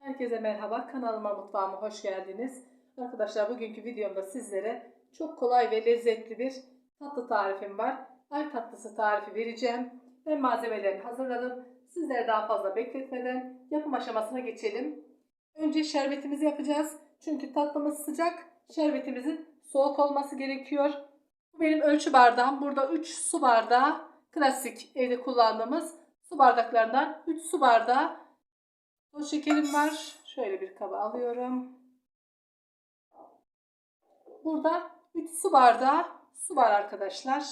Herkese merhaba. Kanalıma mutfağıma hoş geldiniz. Arkadaşlar bugünkü videomda sizlere çok kolay ve lezzetli bir tatlı tarifim var. Ay tatlısı tarifi vereceğim. Ben malzemelerini hazırladım. Sizleri daha fazla bekletmeden yapım aşamasına geçelim. Önce şerbetimizi yapacağız. Çünkü tatlımız sıcak. Şerbetimizin soğuk olması gerekiyor. Bu benim ölçü bardağım. Burada 3 su bardağı klasik evde kullandığımız su bardaklarından 3 su bardağı toz şekerim var. Şöyle bir kaba alıyorum. Burada 3 su bardağı su var arkadaşlar.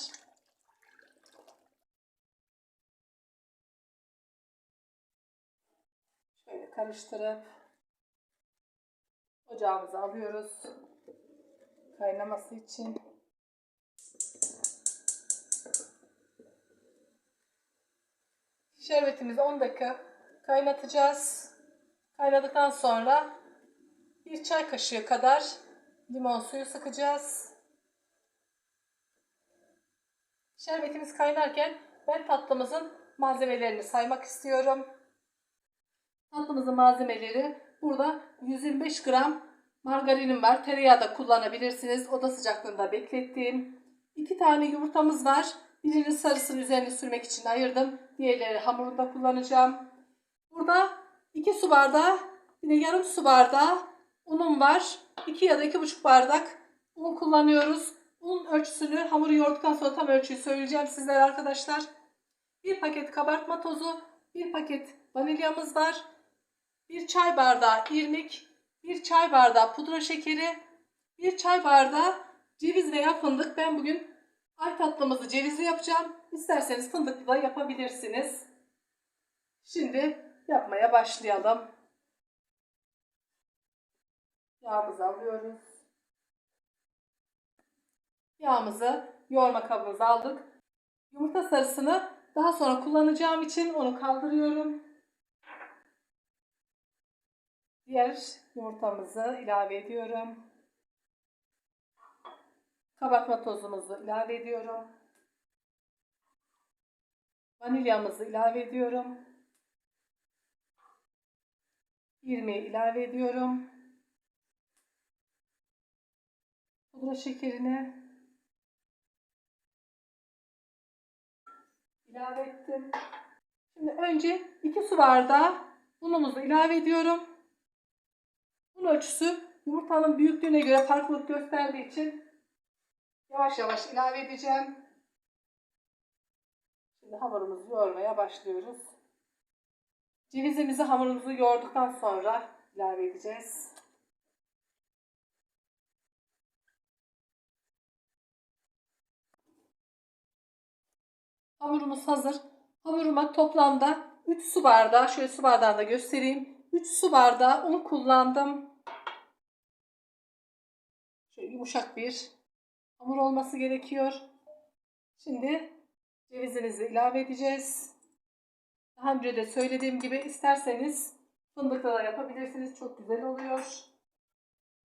Şöyle karıştırıp ocağımıza alıyoruz. Kaynaması için. Şerbetimizi 10 dakika kaynatacağız. Kaynadıktan sonra bir çay kaşığı kadar limon suyu sıkacağız. Şerbetimiz kaynarken ben tatlımızın malzemelerini saymak istiyorum. Tatlımızın malzemeleri burada 125 gram margarinim var. Tereyağı da kullanabilirsiniz. Oda sıcaklığında beklettiğim. 2 tane yumurtamız var. Birinin sarısını üzerine sürmek için ayırdım. Diğerleri hamurunda kullanacağım. Burada 2 su bardağı, de yarım su bardağı unum var. 2 ya da 2,5 bardak un kullanıyoruz. Un ölçüsünü hamuru yoğurduktan sonra tam ölçüyü söyleyeceğim sizlere arkadaşlar. Bir paket kabartma tozu, bir paket vanilyamız var. Bir çay bardağı irmik, bir çay bardağı pudra şekeri, bir çay bardağı ceviz veya fındık. Ben bugün ay tatlımızı cevizli yapacağım. İsterseniz fındıklı da yapabilirsiniz. Şimdi yapmaya başlayalım. Yağımızı alıyoruz. Yağımızı yoğurma kabımıza aldık. Yumurta sarısını daha sonra kullanacağım için onu kaldırıyorum. Diğer yumurtamızı ilave ediyorum. Kabartma tozumuzu ilave ediyorum. Vanilyamızı ilave ediyorum. İrmiği ilave ediyorum. Pudra şekerini ilave ettim. Şimdi önce 2 su bardağı unumuzu ilave ediyorum. Un ölçüsü yumurtanın büyüklüğüne göre farklılık gösterdiği için yavaş yavaş ilave edeceğim. Şimdi hamurumuzu yoğurmaya başlıyoruz. Cevizimizi hamurumuzu yoğurduktan sonra ilave edeceğiz. Hamurumuz hazır. Hamuruma toplamda 3 su bardağı, şöyle su bardağında göstereyim. 3 su bardağı un kullandım. Şöyle yumuşak bir hamur olması gerekiyor. Şimdi cevizimizi ilave edeceğiz. Daha önce de söylediğim gibi isterseniz fındıkla da yapabilirsiniz. Çok güzel oluyor.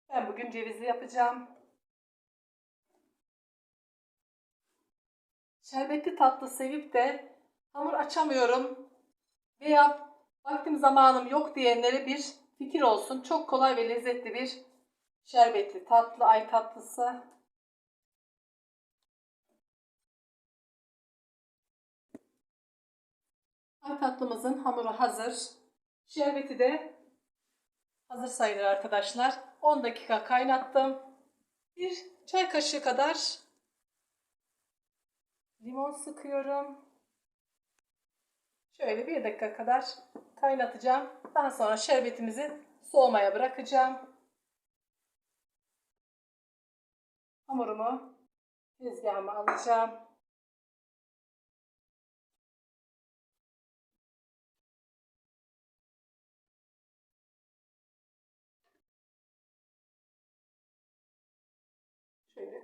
Ben bugün cevizli yapacağım. Şerbetli tatlı sevip de hamur açamıyorum veya vaktim zamanım yok diyenlere bir fikir olsun. Çok kolay ve lezzetli bir şerbetli tatlı, ay tatlısı. Ay tatlımızın hamuru hazır. Şerbeti de hazır sayılır arkadaşlar. 10 dakika kaynattım. Bir çay kaşığı kadar limon sıkıyorum. Şöyle bir dakika kadar kaynatacağım. Daha sonra şerbetimizi soğumaya bırakacağım. Hamurumu tezgahıma alacağım.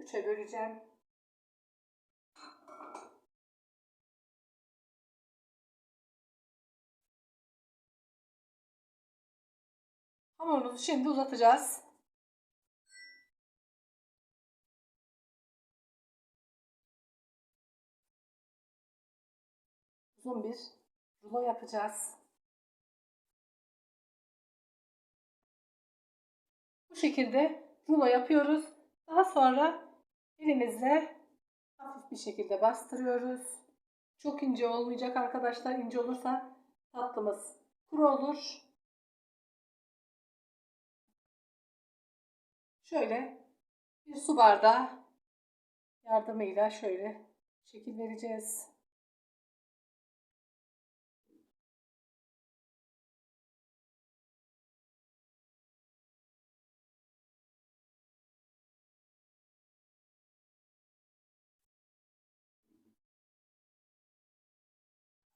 Şöyle üçe böleceğim. Hamurumuzu şimdi uzatacağız. Uzun bir rulo yapacağız. Bu şekilde rulo yapıyoruz. Daha sonra elimizle hafif bir şekilde bastırıyoruz. Çok ince olmayacak arkadaşlar. İnce olursa tatlımız kuru olur. Şöyle bir su bardağı yardımıyla şöyle şekil vereceğiz.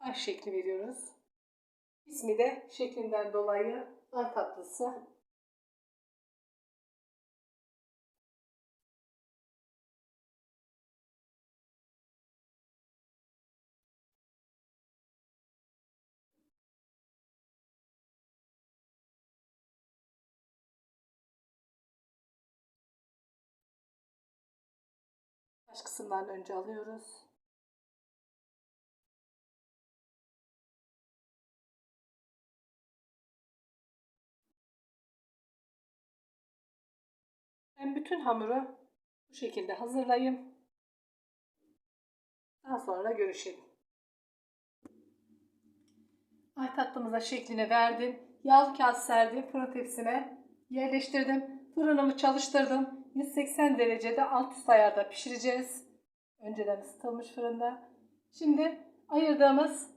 Ay şekli veriyoruz. İsmi de şeklinden dolayı ay tatlısı. Baş kısımlarını önce alıyoruz. Ben bütün hamuru bu şekilde hazırlayayım. Daha sonra görüşelim. Ay tatlımıza şeklini verdim. Yağlı kağıt serdim. Fırın tepsime yerleştirdim. Fırınımı çalıştırdım. 180 derecede alt üst ayarda pişireceğiz. Önceden ısıtılmış fırında. Şimdi ayırdığımız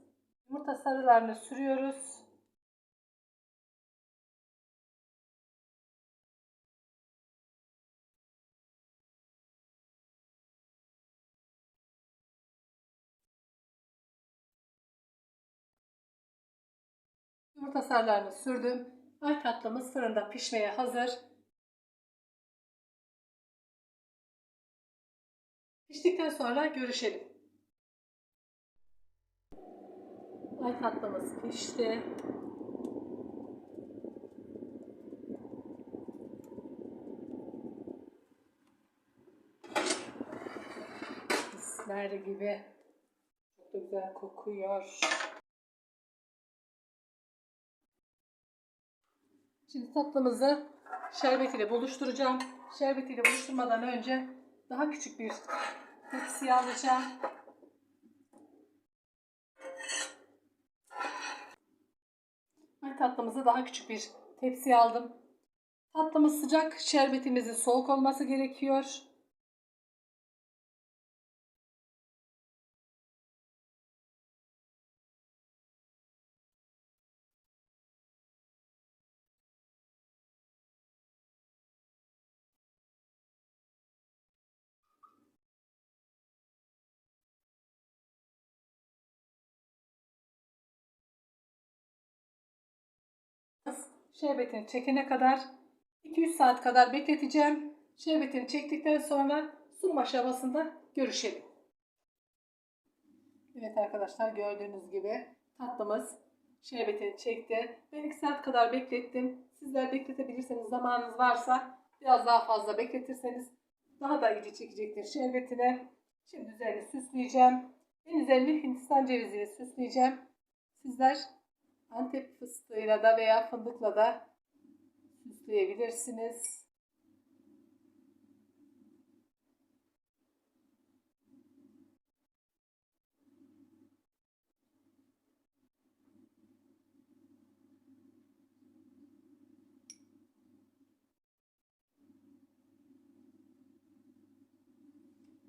yumurta sarılarını sürüyoruz. Yumurta sarılarını sürdüm. Ay tatlımız fırında pişmeye hazır. Piştikten sonra görüşelim. Ay tatlımız pişti. Misler gibi. Çok da güzel kokuyor. Şimdi tatlımızı şerbet ile buluşturacağım. Şerbet ile buluşturmadan önce daha küçük bir tepsiye alacağım. Ay tatlımızı daha küçük bir tepsiye aldım. Tatlımız sıcak, şerbetimizin soğuk olması gerekiyor. Şerbetini çekene kadar 2-3 saat kadar bekleteceğim. Şerbetini çektikten sonra sunum aşamasında görüşelim. Evet arkadaşlar gördüğünüz gibi tatlımız şerbetini çekti. Ben 2 saat kadar beklettim. Sizler bekletebilirseniz zamanınız varsa biraz daha fazla bekletirseniz daha da iyice çekecektir şerbetine. Şimdi üzerini süsleyeceğim. Ben üzerini Hindistan ceviziyle süsleyeceğim. Sizler Antep fıstığıyla da veya fındıkla da süsleyebilirsiniz.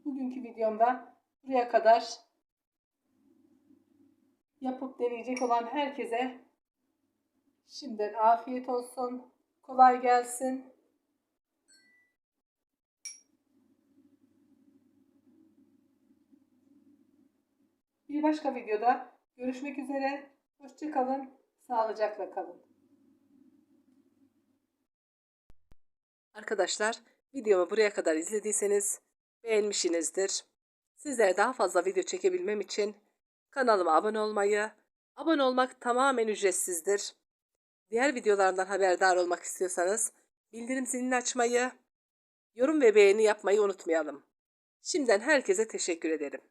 Bugünkü videomda buraya kadar yapıp deneyecek olan herkese şimdiden afiyet olsun. Kolay gelsin. Bir başka videoda görüşmek üzere. Hoşçakalın. Sağlıcakla kalın. Arkadaşlar videomu buraya kadar izlediyseniz beğenmişsinizdir. Sizlere daha fazla video çekebilmem için kanalıma abone olmayı, abone olmak tamamen ücretsizdir. Diğer videolardan haberdar olmak istiyorsanız bildirim zilini açmayı, yorum ve beğeni yapmayı unutmayalım. Şimdiden herkese teşekkür ederim.